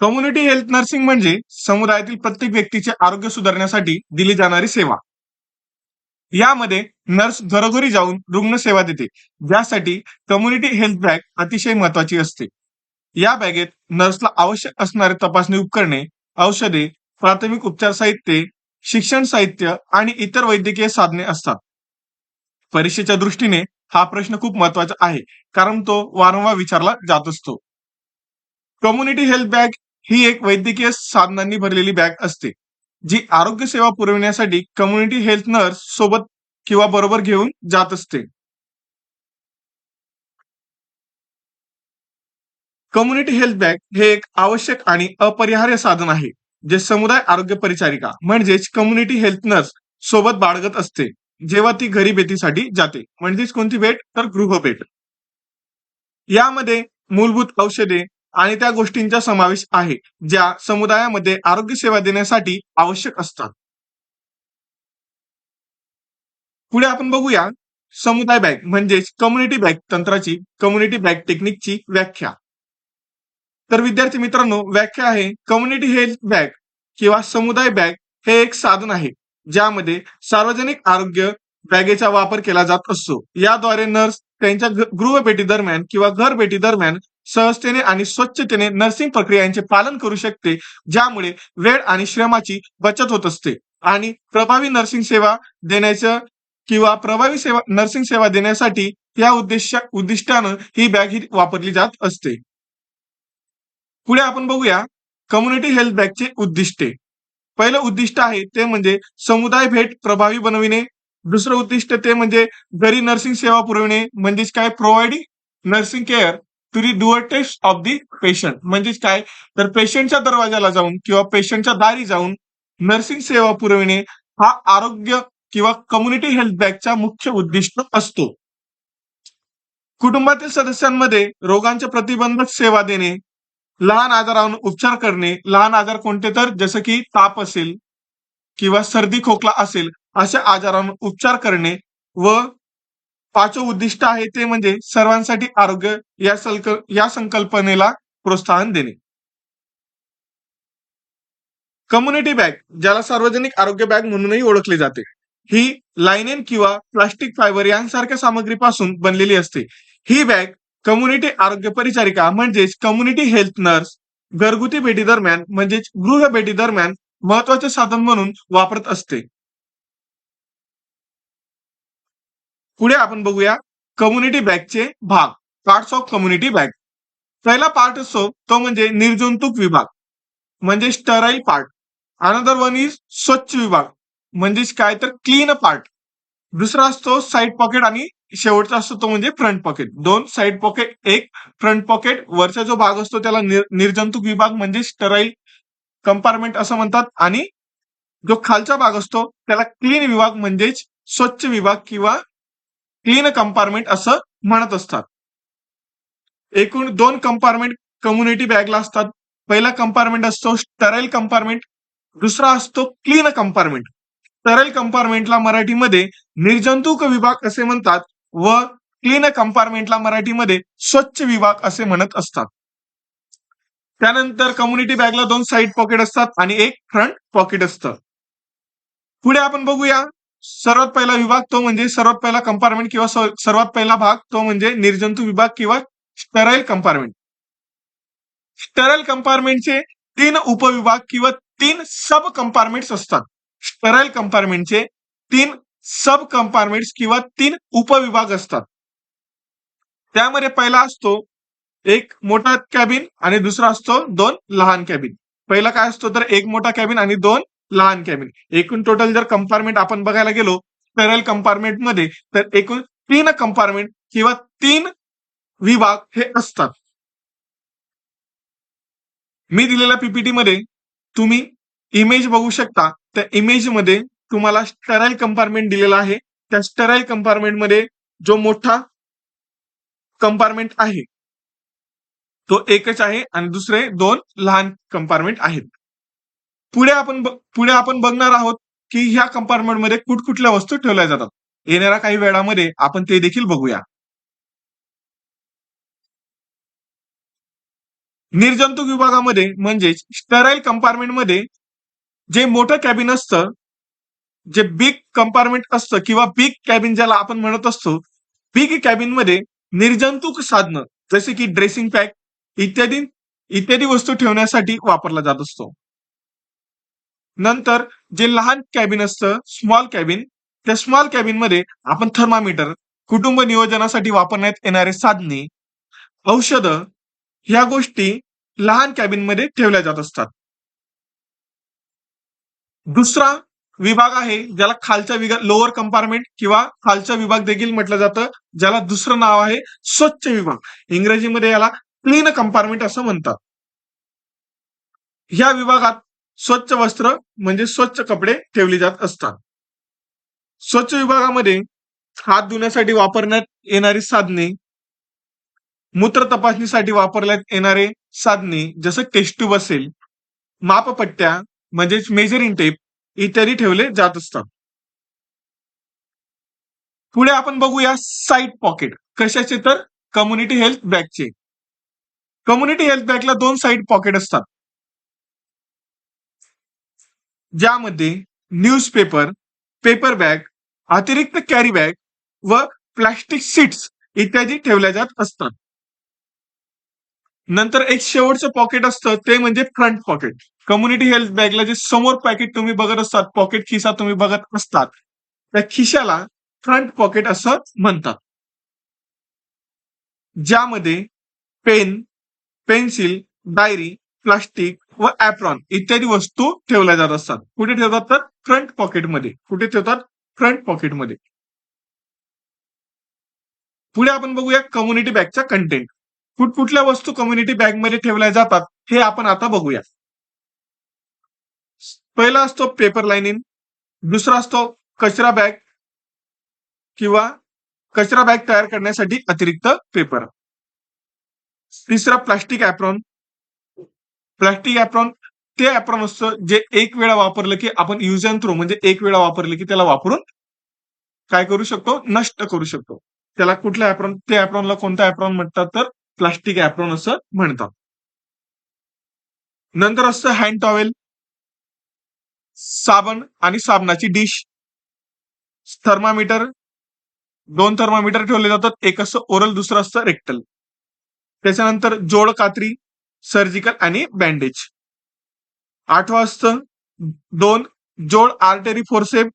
Community health nursing म्हणजे समुदायातील प्रत्येक व्यक्तीचे आरोग्य सुधारण्यासाठी दिली जाणारी सेवा. यामध्ये नर्स घरोघरी जाऊन रुग्ण सेवा देते. ज्यासाठी कम्युनिटी हेल्थ बॅग अतिशय महत्वाची असते. या बॅगेत नर्सला आवश्यक असणारे तपासणी उपकरणे औषधे प्राथमिक उपचार साहित्य शिक्षण साहित्य आणि इतर वैद्यकीय साधने असतात. परीक्षेच्या दृष्टीने हा प्रश्न खूप महत्त्वाचा आहे कारण तो वारंवार विचारला जात असतो. कम्युनिटी हेल्थ बॅग ही एक वैद्यकीय साधनांनी भरलेली बॅग असते जी आरोग्य सेवा पुरविण्यासाठी कम्युनिटी हेल्थ नर्स सोबत किंवा बरोबर घेऊन जात असते. कम्युनिटी हेल्थ बॅग हे एक आवश्यक आणि अपरिहार्य साधन आहे जे समुदाय आरोग्य परिचारिका म्हणजेच कम्युनिटी हेल्थ नर्स सोबत बाळगत असते जेव्हा ती घरी भेटीसाठी जाते म्हणजेच कोणती भेट तर गृह भेट यामध्ये मूलभूत औषधे आणि त्या गोष्टींचा समावेश आहे ज्या समुदायामध्ये आरोग्य सेवा देण्यासाठी आवश्यक असतात. पुढे आपण बघूया समुदाय बँक म्हणजेच कम्युनिटी बँक तंत्राची कम्युनिटी बँक टेक्निकची व्याख्या. तर विद्यार्थी मित्रांनो व्याख्या आहे कम्युनिटी हेल्थ बँक किंवा समुदाय बॅग हे एक साधन आहे ज्यामध्ये सार्वजनिक आरोग्य बॅगेचा वापर केला जात असतो. याद्वारे नर्स त्यांच्या गृहभेटी दरम्यान किंवा घर भेटी दरम्यान सहजतेने आणि स्वच्छतेने नर्सिंग प्रक्रियांचे पालन करू शकते ज्यामुळे वेळ आणि श्रमाची बचत होत असते. आणि प्रभावी नर्सिंग सेवा देण्याचं किंवा प्रभावी सेवा नर्सिंग सेवा देण्यासाठी या उद्देश उद्दिष्टानं ही बॅग ही वापरली जात असते. पुढे आपण बघूया कम्युनिटी हेल्थ बॅगचे उद्दिष्टे. पहिलं उद्दिष्ट आहे ते म्हणजे समुदाय भेट प्रभावी बनविणे. दुसरं उद्दिष्ट ते म्हणजे घरी नर्सिंग सेवा पुरविणे. म्हणजेच काय? Providing nursing care to the doorstep of the patient म्हणजेच काय? तर पेशंटच्या दरवाजाला जाऊन किंवा पेशंटच्या दारी जाऊन नर्सिंग सेवा पुरविणे हा आरोग्य किंवा कम्युनिटी हेल्थ बॅगचा मुख्य उद्दिष्ट असतो. कुटुंबातील सदस्यांमध्ये रोगांच्या प्रतिबंधक सेवा देणे लहान आजारावर उपचार करणे लहान आजार कोणते तर जसं की ताप असेल किंवा सर्दी खोकला असेल अशा आजारावर उपचार करणे व पाचवं उद्दिष्ट आहे ते म्हणजे सर्वांसाठी आरोग्य या सलक या संकल्पनेला प्रोत्साहन देणे. कम्युनिटी बॅग ज्याला सार्वजनिक आरोग्य बॅग म्हणूनही ओळखली जाते. ही लायनेन किंवा प्लास्टिक फायबर यांसारख्या सामग्रीपासून बनलेली असते. ही बॅग कम्युनिटी आरोग्य परिचारिका म्हणजेच कम्युनिटी हेल्थ नर्स घरगुती भेटी दरम्यान म्हणजेच गृह भेटी दरम्यान महत्त्वाचे साधन म्हणून वापरत असते. पुढे आपण बघूया कम्युनिटी बँकचे भाग पार्ट्स ऑफ कम्युनिटी बॅग पहिला पार्ट असतो तो म्हणजे निर्जंतुक विभाग म्हणजे sterile part another one is स्वच्छ विभाग म्हणजेच काय तर क्लीन पार्ट दुसरा असतो साईड पॉकेट आणि शेवटचा असतो तो म्हणजे फ्रंट पॉकेट दोन साईड पॉकेट एक फ्रंट पॉकेट वरचा जो भाग असतो त्याला निर्जंतुक विभाग म्हणजे स्टराईल कंपार्टमेंट असं म्हणतात. आणि जो खालचा भाग असतो त्याला क्लीन विभाग म्हणजेच स्वच्छ विभाग किंवा क्लीन कंपार्टमेंट असं म्हणत असतात. एकूण दोन कंपार्टमेंट कम्युनिटी बॅगला असतात. पहिला कंपार्टमेंट असतो स्टरेल कंपार्टमेंट दुसरा असतो क्लीन कंपार्टमेंट स्टरेल कंपार्टमेंटला मराठीमध्ये निर्जंतुक विभाग असे म्हणतात व क्लीन कंपार्टमेंटला मराठीमध्ये स्वच्छ विभाग असे म्हणत असतात. त्यानंतर कम्युनिटी बॅगला दोन साईड पॉकेट असतात आणि एक फ्रंट पॉकेट असतं. पुढे आपण बघूया. सर्वात पहिला विभाग तो म्हणजे सर्वात पहिला कंपार्टमेंट किंवा सर्वात पहिला भाग तो म्हणजे निर्जंतू विभाग किंवा स्टराईल कंपार्टमेंट स्टराईल कंपार्टमेंटचे तीन उपविभाग किंवा तीन सब कंपार्टमेंट्स असतात. स्टराईल कंपार्टमेंटचे तीन सब कंपार्टमेंट्स किंवा तीन उपविभाग असतात. त्यामध्ये पहिला असतो एक मोठा कॅबिन आणि दुसरा असतो दोन लहान कॅबिन पहिला काय असतो तर एक मोठा कॅबिन आणि दोन लहान कॅबिन एकूण टोटल जर कंपार्टमेंट आपण बघायला गेलो स्पेरल कंपार्टमेंटमध्ये तर एकूण तीन कंपार्टमेंट किंवा तीन विभाग हे असतात. मी दिलेल्या पीपीटी मध्ये तुम्ही इमेज बघू शकता. त्या इमेजमध्ये तुम्हाला स्टराईल कंपार्टमेंट दिलेला आहे. त्या स्टराईल कंपार्टमेंटमध्ये जो मोठा कंपार्टमेंट आहे तो एकच आहे आणि दुसरे दोन लहान कंपार्टमेंट आहेत. पुढे आपण पुढे आपण बघणार आहोत की ह्या कंपार्टमेंटमध्ये कुठकुठल्या वस्तू ठेवल्या जातात. येणाऱ्या काही वेळामध्ये आपण ते देखील बघूया. निर्जंतुक विभागामध्ये म्हणजेच स्टराईल कंपार्टमेंटमध्ये जे मोठं कॅबिन असतं जे बिग कंपार्टमेंट असतं किंवा बिग कॅबिन ज्याला आपण म्हणत असतो बिग कॅबिनमध्ये निर्जंतुक साधनं जसे की ड्रेसिंग पॅक इत्यादी इत्यादी वस्तू ठेवण्यासाठी वापरला जात असतो. नंतर जे लहान कॅबिन असतं स्मॉल कॅबिन त्या स्मॉल कॅबिनमध्ये आपण थर्मामीटर कुटुंब नियोजनासाठी वापरण्यात येणारे साधने औषधं ह्या गोष्टी लहान कॅबिनमध्ये ठेवल्या जात असतात. दुसरा विभाग आहे ज्याला खालचा विभाग लोअर कंपार्टमेंट किंवा खालचा विभाग देखील म्हटलं जातं ज्याला दुसरं नाव आहे स्वच्छ विभाग. इंग्रजीमध्ये याला क्लीन कंपार्टमेंट असं म्हणतात. ह्या विभागात स्वच्छ वस्त्र म्हणजे स्वच्छ कपडे ठेवले जात असतात. स्वच्छ विभागामध्ये हात धुण्यासाठी वापरण्यात येणारी साधने मूत्र तपासणीसाठी वापरण्यात येणारे साधने जसं टेस्ट ट्यूब असेल मापपट्ट्या म्हणजेच मेजरिंग टेप इत्यादी ठेवले जात असतात. पुढे आपण बघूया साईड पॉकेट कशाचे तर कम्युनिटी हेल्थ बॅगचे कम्युनिटी हेल्थ बॅगला दोन साईड पॉकेट असतात. ज्यामध्ये न्यूजपेपर पेपर बॅग अतिरिक्त कॅरी बॅग व प्लास्टिक सीट्स इत्यादी ठेवल्या जात असतात. नंतर एक शेवटचं पॉकेट असतं ते म्हणजे फ्रंट पॉकेट कम्युनिटी हेल्थ बॅगला जे समोर पॅकेट तुम्ही बघत असतात पॉकेट खिसा तुम्ही बघत असतात त्या खिशाला फ्रंट पॉकेट असं म्हणतात. ज्यामध्ये पेन पेन्सिल डायरी प्लास्टिक व ऍप्रॉन इत्यादी वस्तू ठेवल्या जात असतात. कुठे ठेवतात तर? फ्रंट पॉकेटमध्ये कुठे ठेवतात? फ्रंट पॉकेटमध्ये पुढे आपण बघूया कम्युनिटी बॅगचा कंटेंट कुठकुठल्या वस्तू कम्युनिटी बॅगमध्ये ठेवल्या जातात हे आपण आता बघूया. पहिला असतो पेपर लाईनिंग दुसरा असतो कचरा बॅग किंवा कचरा बॅग तयार करण्यासाठी अतिरिक्त पेपर तिसरा प्लास्टिक ऍप्रॉन प्लास्टिक ऍप्रॉन ते ऍप्रॉन असतं जे एक वेळा वापरलं की आपण युज अँड थ्रो म्हणजे एक वेळा वापरलं की त्याला वापरून काय करू शकतो? नष्ट करू शकतो. त्याला कुठल्या ऍप्रॉन त्या ऍप्रॉनला कोणता ऍप्रॉन म्हणतात तर प्लास्टिक ऍप्रॉन असं म्हणतात. नंतर असतं हँड टॉवेल साबण आणि साबणाची डिश थर्मामीटर दोन थर्मामीटर ठेवले जातात एक असं ओरल दुसरं असतं रेक्टल त्याच्यानंतर जोड कात्री सर्जिकल आणि बँडेज. आठवा असतं दोन जोड आर्टरी फोर्सेप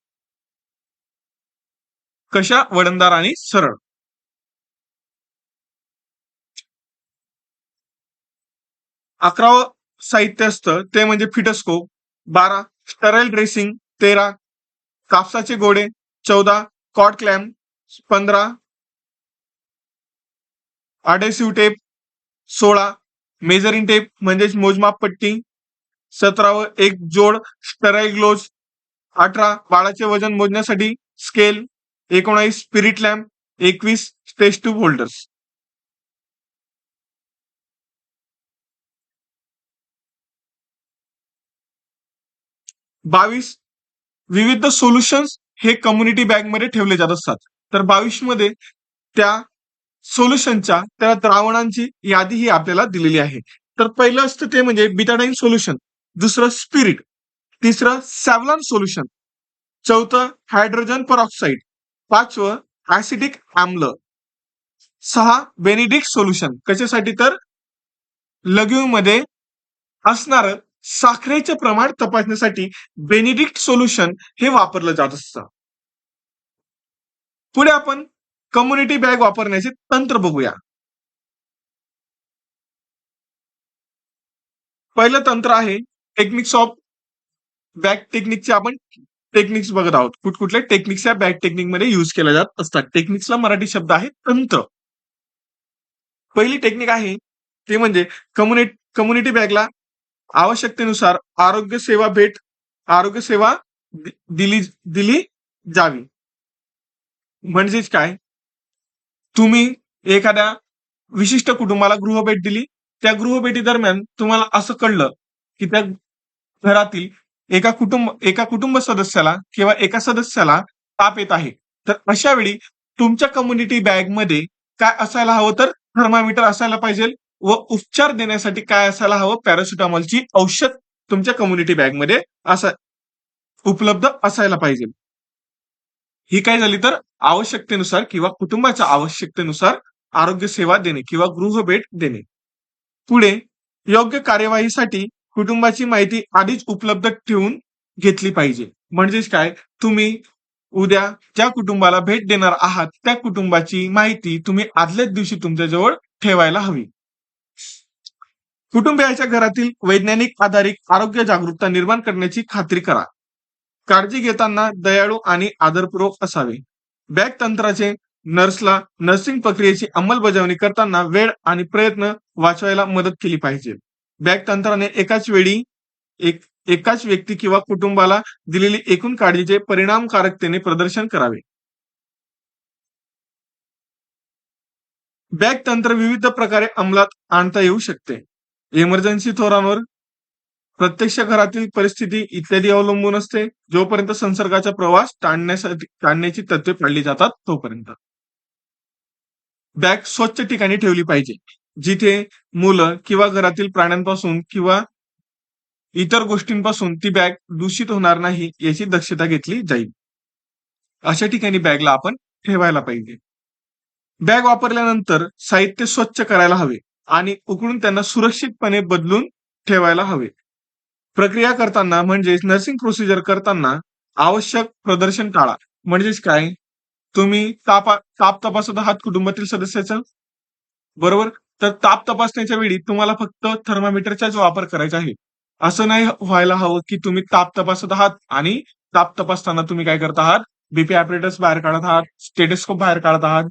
कशा वडणदार आणि सरळ? अकरावं साहित्य असतं ते म्हणजे फिटस्कोप बारा स्टराईल ड्रेसिंग. तेरा कापसाचे गोडे चौदा कॉट क्लॅम. पंधरा अडेसिव्ह टेप. सोळा मेजरिंग टेप म्हणजेच मोजमाप पट्टी सतरावं एक जोड स्टराईल ग्लोज अठरा बाळाचे वजन मोजण्यासाठी स्केल एकोणावीस स्पिरिट लॅम्प एकवीस स्टेज टू होल्डर्स बावीस विविध सोल्युशन्स हे कम्युनिटी बॅगमध्ये ठेवले जात असतात. तर बावीसमध्ये त्या सोल्युशनच्या त्या द्रावणांची यादी ही आपल्याला दिलेली आहे. तर पहिलं असतं ते म्हणजे बिटाडाईन सोल्युशन. दुसरं स्पिरिट. तिसरं सॅव्हलॉन सोल्युशन. चौथं हायड्रोजन परऑक्साईड. पाचवं ऍसिडिक आम्ल. सहा बेनिडिक सोल्युशन. कशासाठी तर? मध्ये असणार साखरेचे प्रमाण तपासण्यासाठी बेनिडिक्ट सोल्युशन हे वापरलं जात असतं. पुढे आपण कम्युनिटी बॅग वापरण्याचे तंत्र बघूया. पहिलं तंत्र आहे टेक्निक्स ऑफ बॅग टेक्निकचे आपण टेक्निक्स बघत आहोत. कुठकुठल्या टेक्निक्स या बॅग टेक्निकमध्ये युज केल्या जात असतात. टेक्निक्सला मराठी शब्द आहे तंत्र. पहिली टेक्निक आहे ते म्हणजे कम्युनिटी कम्युनिटी बॅगला आवश्यकतेनुसार आरोग्य सेवा भेट आरोग्य सेवा दिली दिली जावी. म्हणजेच काय? तुम्ही एखाद्या विशिष्ट कुटुंबाला गृहभेट दिली. त्या गृहभेटी दरम्यान तुम्हाला असं कळलं की त्या घरातील एका कुटुंब एका कुटुंब सदस्याला किंवा एका सदस्याला ताप येत आहे. तर अशा वेळी तुमच्या कम्युनिटी बॅगमध्ये काय असायला हवं तर थर्मामीटर असायला पाहिजे व उपचार देण्यासाठी काय असायला हवं? पॅरासिटामॉलची औषध तुमच्या कम्युनिटी बॅगमध्ये असा उपलब्ध असायला पाहिजे. ही काय झाली तर आवश्यकतेनुसार किंवा कुटुंबाच्या आवश्यकतेनुसार आरोग्य सेवा देणे किंवा गृह भेट देणे. पुढे योग्य कार्यवाहीसाठी कुटुंबाची माहिती आधीच उपलब्ध ठेवून घेतली पाहिजे. म्हणजेच काय? तुम्ही उद्या ज्या कुटुंबाला भेट देणार आहात त्या कुटुंबाची माहिती तुम्ही आदल्याच दिवशी तुमच्याजवळ ठेवायला हवी. कुटुंबियाच्या घरातील वैज्ञानिक आधारित आरोग्य जागरूकता निर्माण करण्याची खात्री करा. काळजी घेताना दयाळू आणि आदरपूर्वक असावे. बॅग तंत्राचे नर्सला नर्सिंग प्रक्रियेची अंमलबजावणी करताना वेळ आणि प्रयत्न वाचवायला मदत केली पाहिजे. बॅग तंत्राने एकाच वेळी एक एकाच व्यक्ती किंवा कुटुंबाला दिलेली एकूण काळजीचे परिणामकारकतेने प्रदर्शन करावे. बॅग तंत्र विविध प्रकारे अंमलात आणता येऊ शकते. इमर्जन्सी थोरांवर प्रत्यक्ष घरातील परिस्थिती इत्यादी अवलंबून असते. जोपर्यंत संसर्गाचा प्रवास टाळण्यासाठी टाळण्याची तत्वे पाळली जातात तोपर्यंत. बॅग स्वच्छ ठिकाणी ठेवली पाहिजे. जिथे मुलं किंवा घरातील प्राण्यांपासून किंवा इतर गोष्टींपासून ती बॅग दूषित होणार नाही याची दक्षता घेतली जाईल. अशा ठिकाणी बॅगला आपण ठेवायला पाहिजे. बॅग वापरल्यानंतर साहित्य स्वच्छ करायला हवे आणि उकळून त्यांना सुरक्षितपणे बदलून ठेवायला हवे. प्रक्रिया करताना म्हणजेच नर्सिंग प्रोसिजर करताना आवश्यक प्रदर्शन टाळा. म्हणजेच काय? तुम्ही ताप ताप तपासत आहात कुटुंबातील सदस्याचं? बरोबर? तर ताप तपासण्याच्या वेळी तुम्हाला फक्त थर्मामीटरचाच वापर करायचा आहे. असं नाही व्हायला हवं की तुम्ही ताप तपासत आहात आणि ताप तपासताना तुम्ही काय करत आहात? बीपी ऑपरेटर्स बाहेर काढत आहात स्टेटस्कोप बाहेर काढत आहात.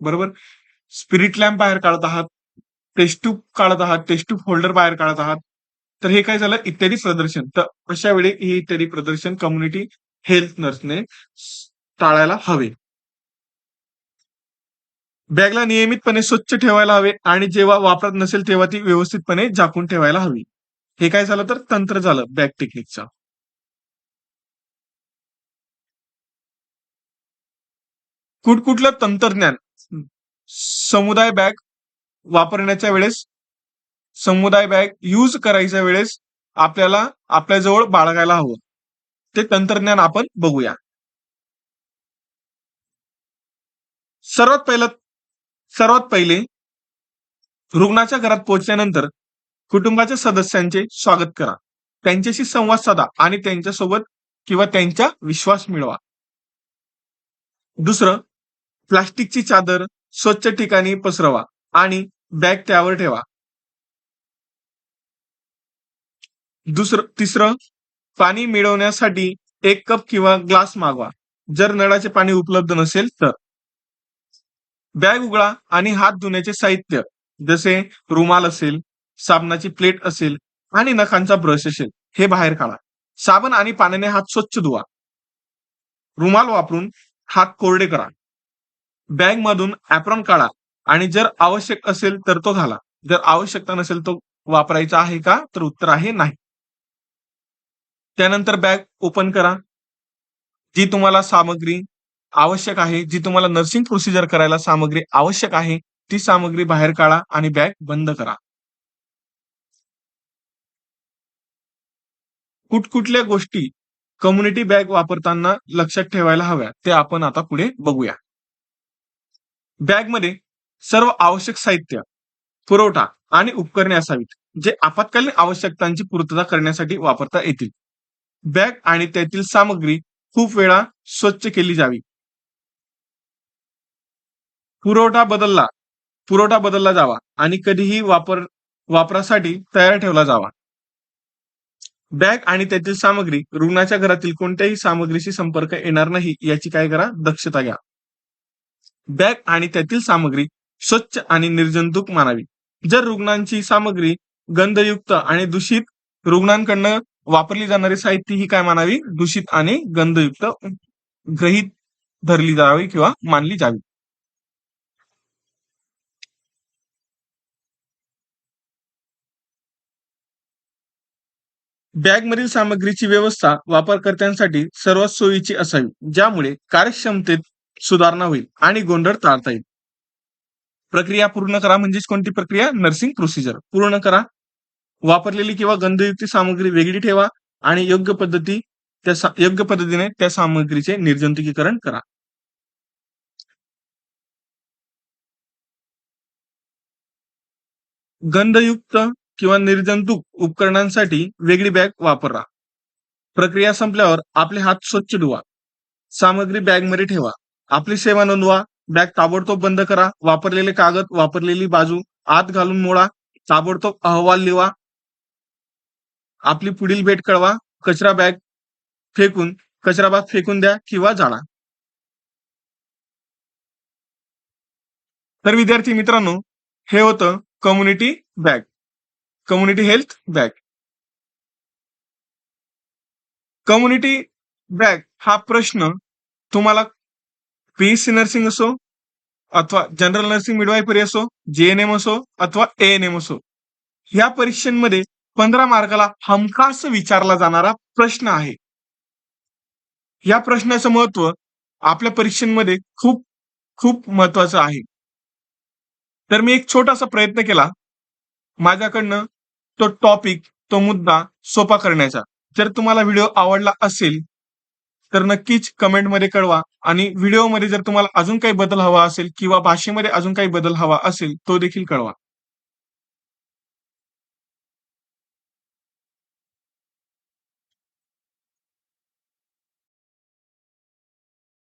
बरोबर? स्पिरिट लॅम्प बाहेर काढत आहात टेस्ट ट्यूब काढत आहात टेस्ट ट्यूब होल्डर बाहेर काढत आहात. तर हे काय झालं? इत्यादी प्रदर्शन. तर अशा वेळी हे इत्यादी प्रदर्शन कम्युनिटी हेल्थ नर्सने टाळायला हवे. बॅगला नियमितपणे स्वच्छ ठेवायला हवे आणि जेव्हा वापरत नसेल तेव्हा ती व्यवस्थितपणे झाकून ठेवायला हवी. हे काय झालं तर तंत्र झालं बॅग टेक्निकचा. कुठकुठलं तंत्रज्ञान. समुदाय बॅग वापरण्याच्या वेळेस समुदाय बॅग यूज करायच्या वेळेस आपल्याला आपल्याजवळ बाळगायला हवं. ते तंत्रज्ञान आपण बघूया. सर्वात पहिलं सर्वात पहिले रुग्णाच्या घरात पोहोचल्यानंतर कुटुंबाच्या सदस्यांचे स्वागत करा. त्यांच्याशी संवाद साधा आणि त्यांच्यासोबत किंवा त्यांचा विश्वास मिळवा. दुसरं प्लास्टिकची चादर स्वच्छ ठिकाणी पसरवा आणि बॅग त्यावर ठेवा. दुसरं तिसरं पाणी मिळवण्यासाठी एक कप किंवा ग्लास मागवा. जर नळाचे पाणी उपलब्ध नसेल तर. बॅग उघडा आणि हात धुण्याचे साहित्य जसे रुमाल असेल साबणाची प्लेट असेल आणि नखांचा ब्रश असेल हे बाहेर काढा. साबण आणि पाण्याने हात स्वच्छ धुवा. रुमाल वापरून हात कोरडे करा. बॅग मधून ऍप्रॉन काढा आणि जर आवश्यक असेल तर तो घाला. जर आवश्यकता नसेल तो वापरायचा आहे का तर उत्तर आहे नाही. त्यानंतर बॅग ओपन करा. जी तुम्हाला सामग्री आवश्यक आहे जी तुम्हाला नर्सिंग प्रोसिजर करायला सामग्री आवश्यक आहे ती सामग्री बाहेर काढा आणि बॅग बंद करा. कुठकुठल्या गोष्टी कम्युनिटी बॅग वापरताना लक्षात ठेवायला हव्या ते आपण आता पुढे बघूया. बॅगमध्ये सर्व आवश्यक साहित्य पुरवठा आणि उपकरणे असावीत जे आपत्कालीन आवश्यकतांची पूर्तता करण्यासाठी वापरता येतील. बॅग आणि त्यातील सामग्री खूप वेळा स्वच्छ केली जावी. पुरवठा बदलला. पुरवठा बदलला जावा आणि कधीही वापर वापरासाठी तयार ठेवला जावा. बॅग आणि त्यातील सामग्री रुग्णाच्या घरातील कोणत्याही सामग्रीशी संपर्क येणार नाही याची काय करा? दक्षता घ्या. बॅग आणि त्यातील सामग्री स्वच्छ आणि निर्जंतुक मानावी. जर रुग्णांची सामग्री गंधयुक्त आणि दूषित रुग्णांकडनं वापरली जाणारी साहित्य ही काय मानावी दूषित आणि गंधयुक्त ग्रहित धरली जावी किंवा मानली जावी. बॅगमधील सामग्रीची व्यवस्था वापरकर्त्यांसाठी सर्वात सोयीची असावी ज्यामुळे कार्यक्षमतेत सुधारणा होईल आणि गोंधळ टाळता येईल. प्रक्रिया पूर्ण करा म्हणजेच कोणती प्रक्रिया? Nursing procedure. पूर्ण करा वापरलेली किंवा गंधयुक्त सामग्री वेगळी ठेवा आणि योग्य पद्धती त्या योग्य पद्धतीने त्या सामग्रीचे निर्जंतुकीकरण करा. गंधयुक्त किंवा निर्जंतुक उपकरणांसाठी वेगळी बॅग वापरा. प्रक्रिया संपल्यावर आपले हात स्वच्छ धुवा. सामग्री बॅगमध्ये ठेवा. आपली सेवा नोंदवा. बॅग ताबडतोब बंद करा. वापरलेले कागद वापरलेली बाजू आत घालून मोडा. ताबडतोब अहवाल लिवा. आपली पुढील भेट कळवा कचरा बॅग फेकून कचरा बॅग फेकून द्या किंवा जाळा तर विद्यार्थी मित्रांनो हे होतं community bag community health bag community bag हा प्रश्न तुम्हाला पीएससी नर्सिंग असो अथवा जनरल नर्सिंग मिडवायपरी असो जेएनएम असो अथवा एएनएम असो ह्या परीक्षांमध्ये पंधरा मार्काला हमखास विचारला जाणारा प्रश्न आहे. या प्रश्नाचं महत्त्व आपल्या परीक्षांमध्ये खूप खूप महत्वाचं आहे. तर मी एक छोटासा प्रयत्न केला. माझ्याकडनं तो टॉपिक तो मुद्दा सोपा करण्याचा. जर तुम्हाला व्हिडिओ आवडला असेल तर नक्कीच कमेंटमध्ये कळवा आणि व्हिडिओमध्ये जर तुम्हाला अजून काही बदल हवा असेल किंवा भाषेमध्ये अजून काही बदल हवा असेल तो देखील कळवा.